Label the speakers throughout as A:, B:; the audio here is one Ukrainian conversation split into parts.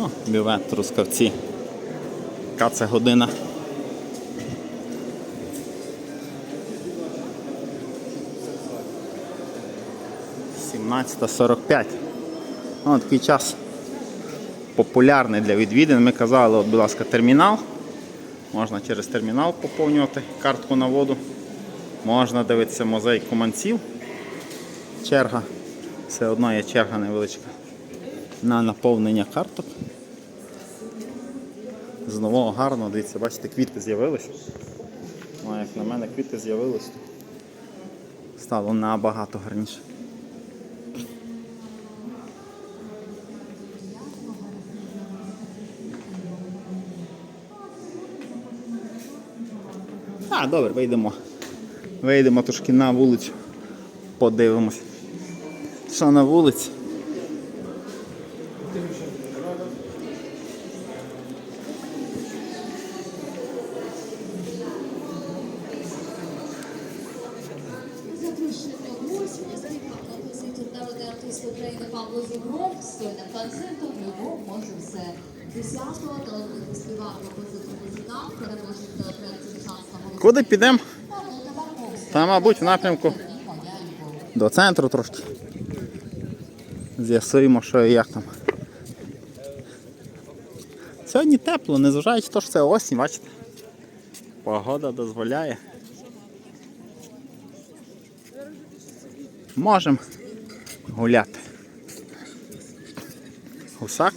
A: О, трускавці. Яка це година? Сімнадцята сорок п'ять. Такий час популярний для відвідин. Ми казали, от, будь ласка, термінал. Можна через термінал поповнювати картку на воду. Можна дивитися музей куманців. Черга. Все одно є черга невеличка на наповнення карток. З нового гарно, дивіться, бачите, квіти з'явились. Ну, як на мене квіти з'явились, стало набагато гарніше. А, добре, вийдемо. Вийдемо трошки на вулицю. Подивимось. Що на вулиці? Куди підемо? Та, мабуть, в напрямку до центру трошки. З'ясуємо, що і як там. Сьогодні тепло, незважаючи на те, що це осінь, бачите? Погода дозволяє. Можемо гуляти. Гусак.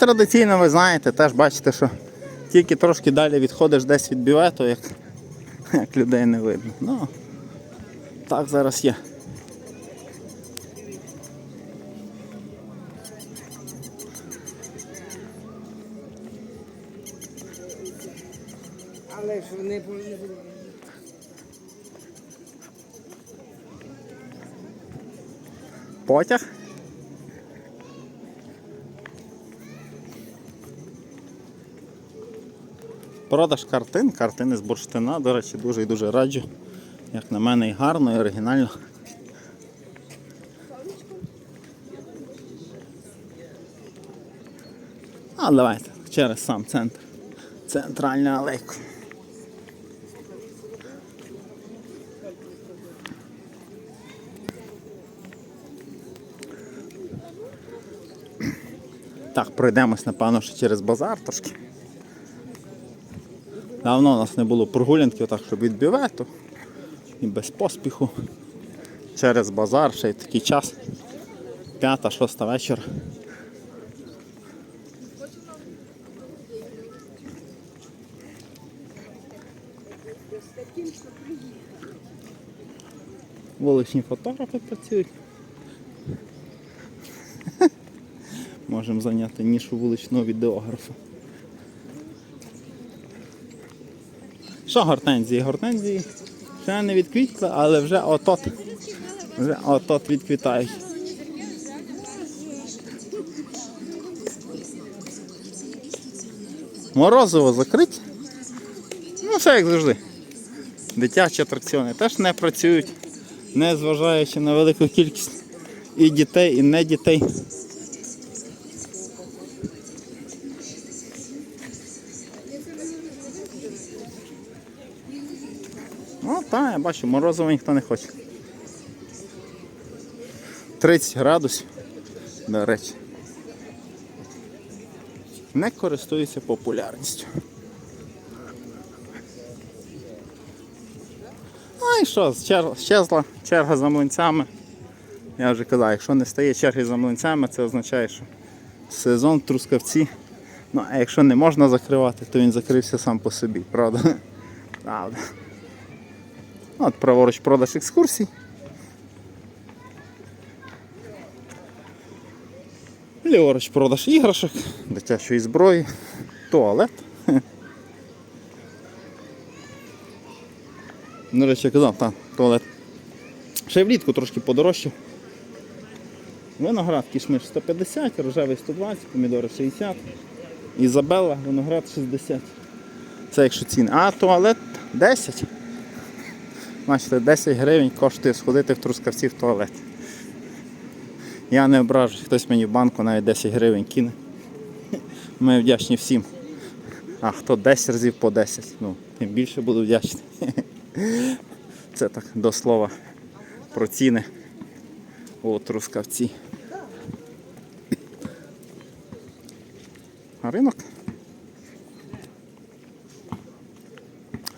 A: Традиційно ви знаєте, теж бачите, що тільки трошки далі відходиш десь від бювету, як, як людей не видно. Ну, так зараз є.
B: Але ж вони були.
A: Потяг. Продаж картин, картини з бурштина, до речі, дуже і дуже раджу. Як на мене, і гарно, і оригінально. А давайте через сам центр. Центральна алейка. Так, пройдемось, напевно, ще через базар трошки. Давно у нас не було прогулянки, отак, щоб від бювету і без поспіху. Через базар, ще й такий час. П'ята, шоста вечора. Вуличні фотографи працюють. Можемо зайняти нішу вуличного відеографа. Що гортензії? Гортензії ще не відквітли, але вже отот Вже от-от відквітають. Морозиво закрить. Ну, все як завжди. Дитячі атракціони теж не працюють, не зважаючи на велику кількість і дітей, і не дітей. Бачу, морозиво ніхто не хоче. 30 градусів, до речі. Не користується популярністю. Ну і що, щезла черга за млинцями. Я вже казав, якщо не стає черги за млинцями, це означає, що сезон трускавці. Ну, а якщо не можна закривати, то він закрився сам по собі, правда? Правда. От праворуч продаж екскурсій. Ліворуч продаж іграшок, дитячої зброї, туалет. До речі, я казав, так, туалет. Ще влітку трошки подорожчав. Виноград кішмиш 150, рожевий 120, помідори 60. Ізабелла, виноград 60. Це якщо ціни. А туалет 10. Бачите, 10 гривень коштує сходити в трускавці в туалет. Я не ображу, хтось мені в банку навіть 10 гривень кине. Ми вдячні всім. А хто 10 разів по 10, ну, тим більше буду вдячний. Це так до слова про ціни у трускавці. А ринок?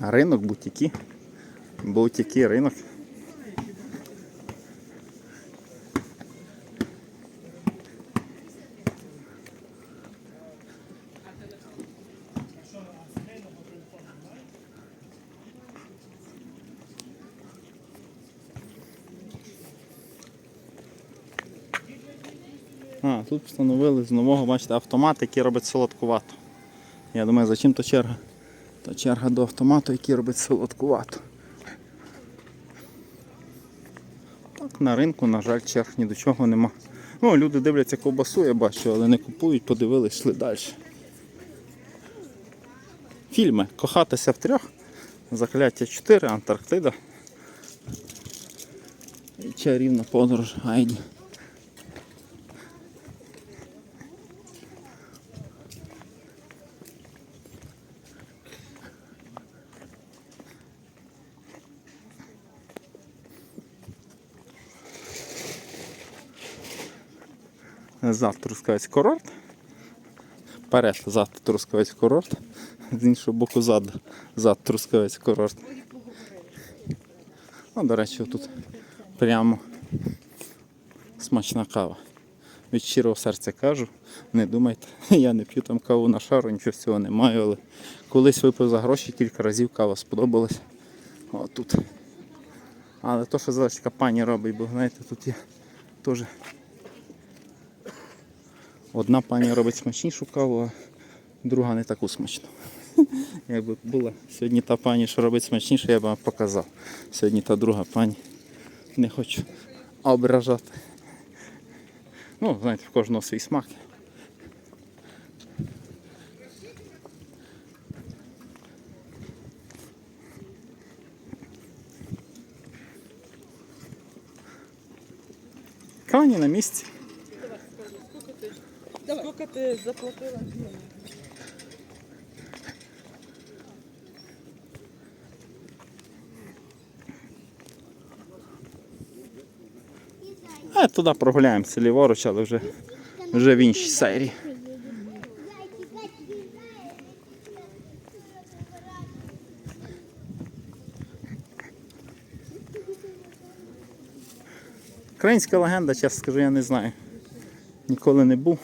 A: Ринок, бутіки. Бутіки, ринок. А, тут встановили з нового, бачите, автомат, який робить солодкувату. Я думаю, за чим то черга? То черга до автомату, який робить солодкувату. На ринку, на жаль, черг ні до чого нема. Ну, люди дивляться ковбасу, я бачу, але не купують, подивились, йшли далі. Фільми Кохатися в трьох, Закляття 4, Антарктида. Чарівна подорож Гайді. Зад Трускавець курорт. Перед зад Трускавець курорт. З іншого боку зад, зад Трускавець курорт. Ну, до речі, тут прямо смачна кава. Від щирого серця кажу, не думайте, я не п'ю там каву на шару, нічого цього не маю, але колись випив за гроші, кілька разів кава сподобалась. О, тут. Але то, що залежка пані робить, бо знаєте, тут є теж Одна пані робить смачнішу каву, а друга не таку смачну. Якби була сьогодні та пані, що робить смачніше, я б вам показав. Сьогодні та друга пані. Не хочу ображати. Ну, знаєте, в кожного свій смак. Кані на місці.
B: Сколько ти заплатила?
A: А туди прогуляємося ліворуч, але вже, вже в іншій серії. Українська легенда, чесно скажу, я не знаю. Ніколи не був.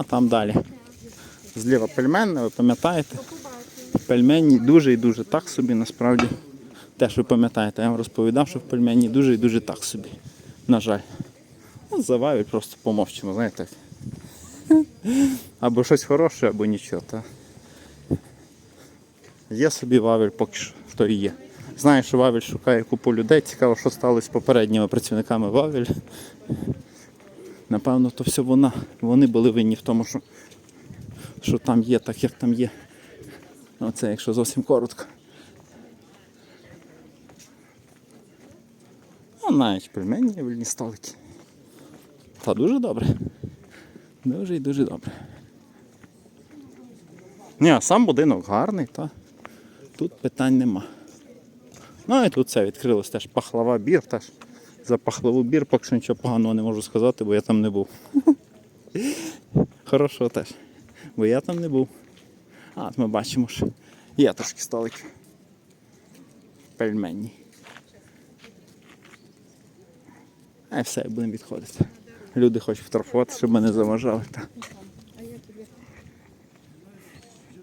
A: А там далі. Зліва пельменне, ви пам'ятаєте? Пельмені дуже і дуже так собі насправді. Теж ви пам'ятаєте, я вам розповідав, що в пельмені дуже і дуже так собі. На жаль. Ну, просто помовчимо, знаєте. Або щось хороше, або нічого. Та. Є собі Вавель, поки що то і є. Знаю, що Вавель шукає купу людей. Цікаво, що сталося з попередніми працівниками Вавель. Напевно, то все вона. Вони були винні в тому, що, що там є, так як там є. Оце, якщо зовсім коротко. Ну, навіть пельмені вільні столики. Та дуже добре. Дуже і дуже добре. Ні, а сам будинок гарний, та тут питань нема. Ну і тут це відкрилось теж пахлава бір, теж за бір поки що нічого поганого не можу сказати, бо я там не був. Хорошого теж. Бо я там не був. А, ми бачимо, що є трошки столики. Пельмені. А все, будемо відходити. Люди хочуть фотографувати, щоб мене заважали.